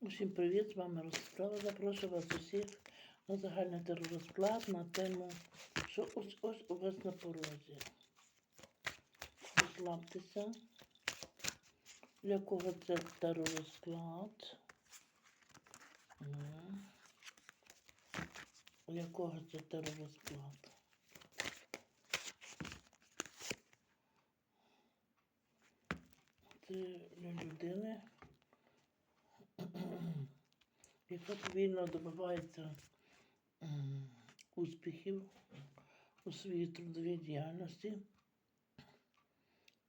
Усім привіт! З вами Розправа. Запрошую вас усіх на загальний теророзклад на тему, що ось ось у вас на порозі. Розслабтеся. Для кого це теророзклад? М. Для кого це теророзклад? Це для людини, яка повільно добивається успіхів у своїй трудовій діяльності.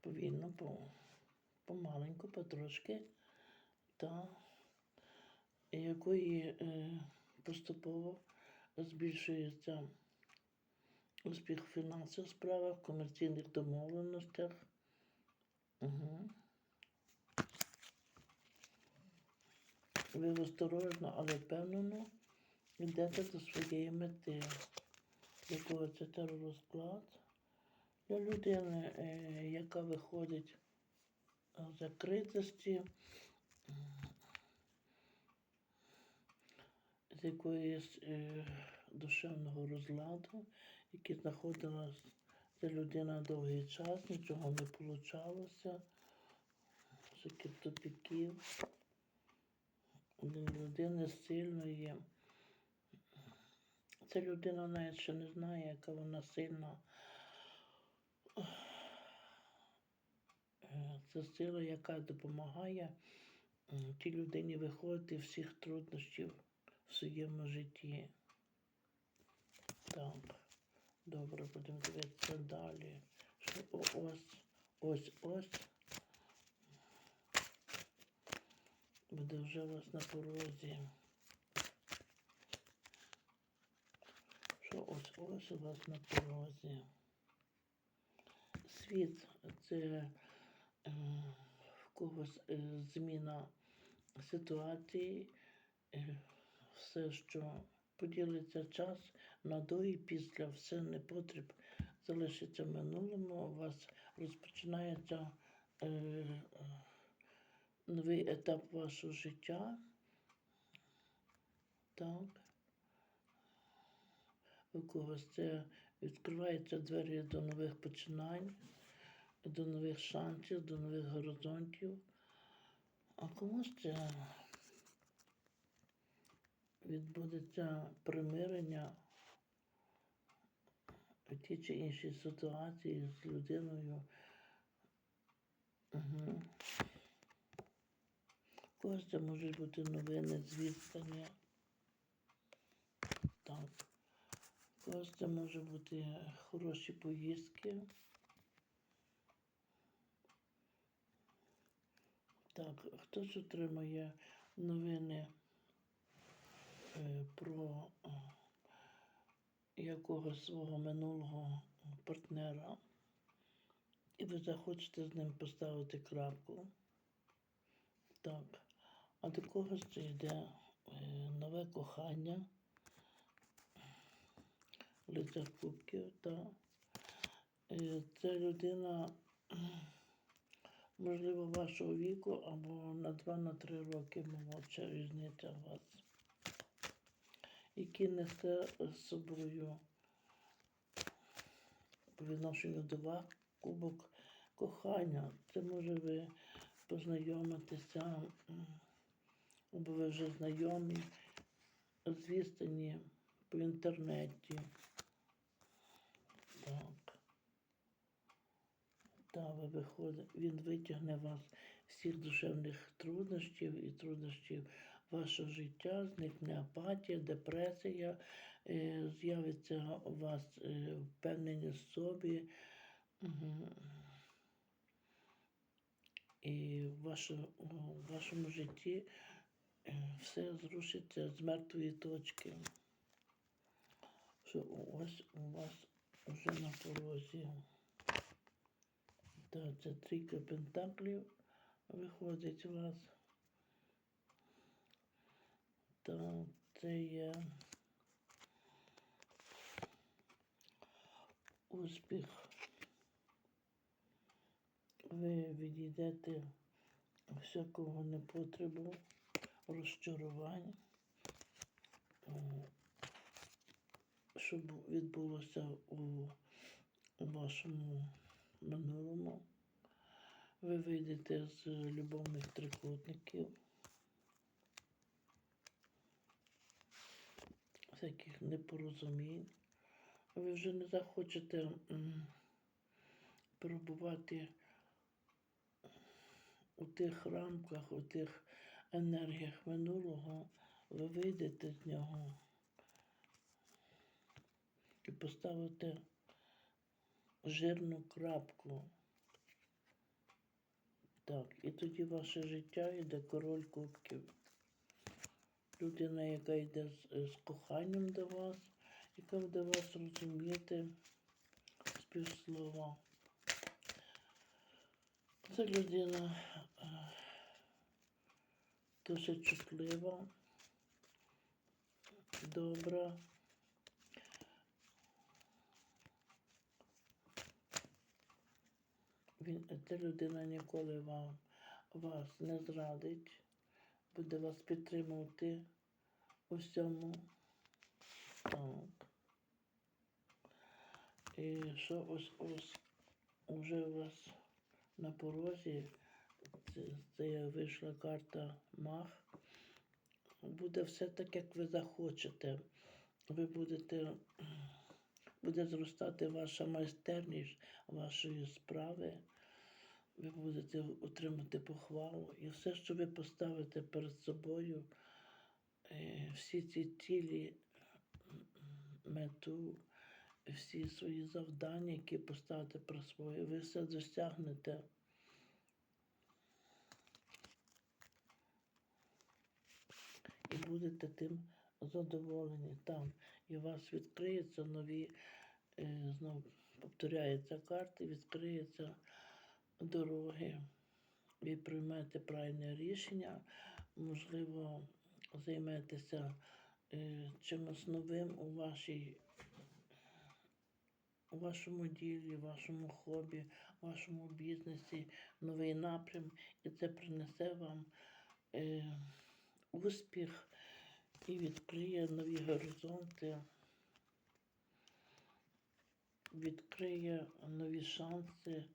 Повільно, по, помаленьку, потрошки, та якої е, поступово збільшується успіх в фінансових справах, комерційних домовленостях. Угу. Ви осторожно, але впевнено йдете до своєї мети. Якого це теророзклад? Для людини, е, яка виходить з закритості, з якоїсь е, душевного розладу, який знаходилась ця людина довгий час, нічого не получалося, з яких тупіків для людини сильної. Ця людина навіть ще не знає, яка вона сильна. Це сила, яка допомагає тій людині виходити всіх труднощів в своєму житті. Так, добре, будемо дивитися далі. Ось, ось, ось. Буде вже у вас на порозі. Що ось ось у вас на порозі. Світ це е, в когось е, зміна ситуації, е, все, що поділиться час на до і після, все непотріб залишиться в минулому. У вас розпочинається новий етап вашого життя. Так. У когось це відкриваються двері до нових починань, до нових шансів, до нових горизонтів. А комусь це відбудеться примирення в тій чи іншій ситуації з людиною. Угу. Когось це можуть бути новини з відстані. Так. Когось це може бути хороші поїздки. Так, хтось отримає новини е, про якогось свого минулого партнера, і ви захочете з ним поставити крапку. Так, а до когось йде е, нове кохання, лицар кубків, та. Е, це людина, можливо, вашого віку або на 2-3 роки молодша різниця вас, який несе з собою по відношенню до вас кубок кохання. Це може ви познайомитися, або ви вже знайомі з відстані по інтернеті. Так. Та ви виходить, він витягне вас з всіх душевних труднощів і труднощів вашого життя, зникне апатія, депресія, е, з'явиться у вас е, впевненість в собі. І в вашому, в вашому житті все зрушиться з мертвої точки. Що ось у вас вже на порозі. Так, це трійка пентаклів виходить у вас. Так, це є успіх. Ви відійдете всякого непотребу розчарувань, м, щоб відбулося у, вашому минулому. Ви вийдете з любовних трикутників, всяких непорозумінь. Ви вже не захочете перебувати у тих рамках, у тих енергіях минулого, ви вийдете з нього і поставите жирну крапку. Так, і тоді ваше життя йде король кубків. Людина, яка йде з, з коханням до вас, яка буде вас розуміти співслова. Це людина дуже чутлива, добра. Він, ця людина ніколи вам, вас не зрадить, буде вас підтримувати у всьому. Так. І що ось ось уже у вас на порозі, це, це вийшла карта Мах. Буде все так, як ви захочете. Ви будете, буде зростати ваша майстерність вашої справи. Ви будете отримати похвалу. І все, що ви поставите перед собою, е, всі ці цілі, мету, всі свої завдання, які поставите про своє, ви все досягнете. Будете тим задоволені там. І у вас відкриються нові, е, знов повторяється карти, відкриються дороги. Ви приймете правильне рішення, можливо, займетеся е, чимось новим у вашій у вашому ділі, вашому хобі, вашому бізнесі, новий напрям, і це принесе вам е, успіх і відкриє нові горизонти, відкриє нові шанси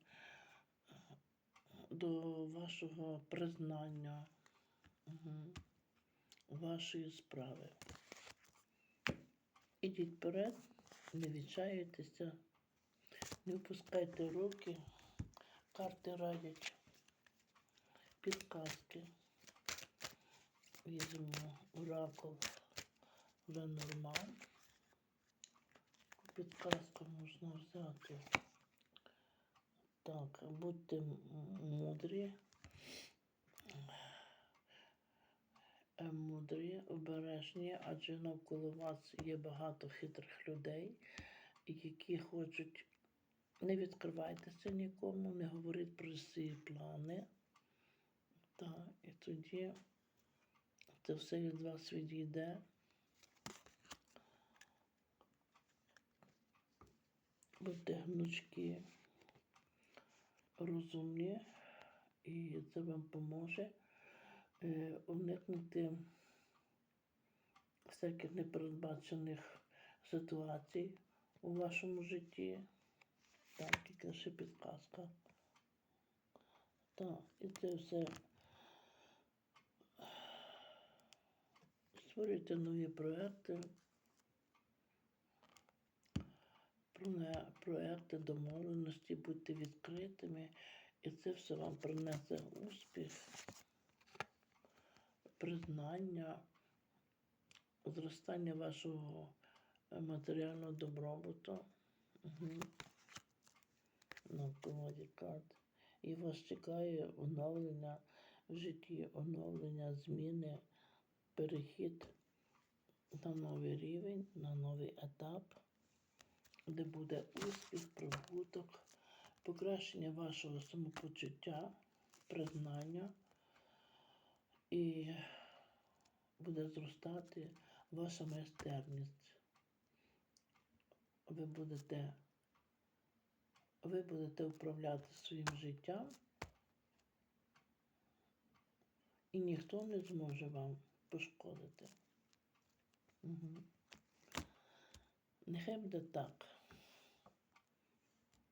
до вашого признання, вашої справи. Ідіть вперед, не відчаюйтеся, не впускайте руки, карти радять, підказки. Візьмемо оракул Ленорман. Підказку можна взяти. Так, будьте мудрі. Е, Мудрі, обережні, адже навколо вас є багато хитрих людей, які хочуть не відкривайтеся нікому, не говоріть про свої плани. Так, і тоді це все від вас відійде. Будьте гнучкі, розумні, і це вам поможе е, уникнути всяких непередбачених ситуацій у вашому житті. Так, яка ще підказка. Так, і це все. Створюйте нові проекти, проекти домовленості, будьте відкритими, і це все вам принесе успіх, признання, зростання вашого е, матеріального добробуту. Угу. На колоді. І вас чекає оновлення в житті, оновлення, зміни, перехід на новий рівень, на новий етап, де буде успіх, прибуток, покращення вашого самопочуття, признання і буде зростати ваша майстерність. Ви будете, ви будете управляти своїм життям І ніхто не зможе вам пошкодити. Угу. Нехай буде так.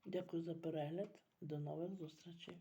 Дякую за перегляд. До нових зустрічей.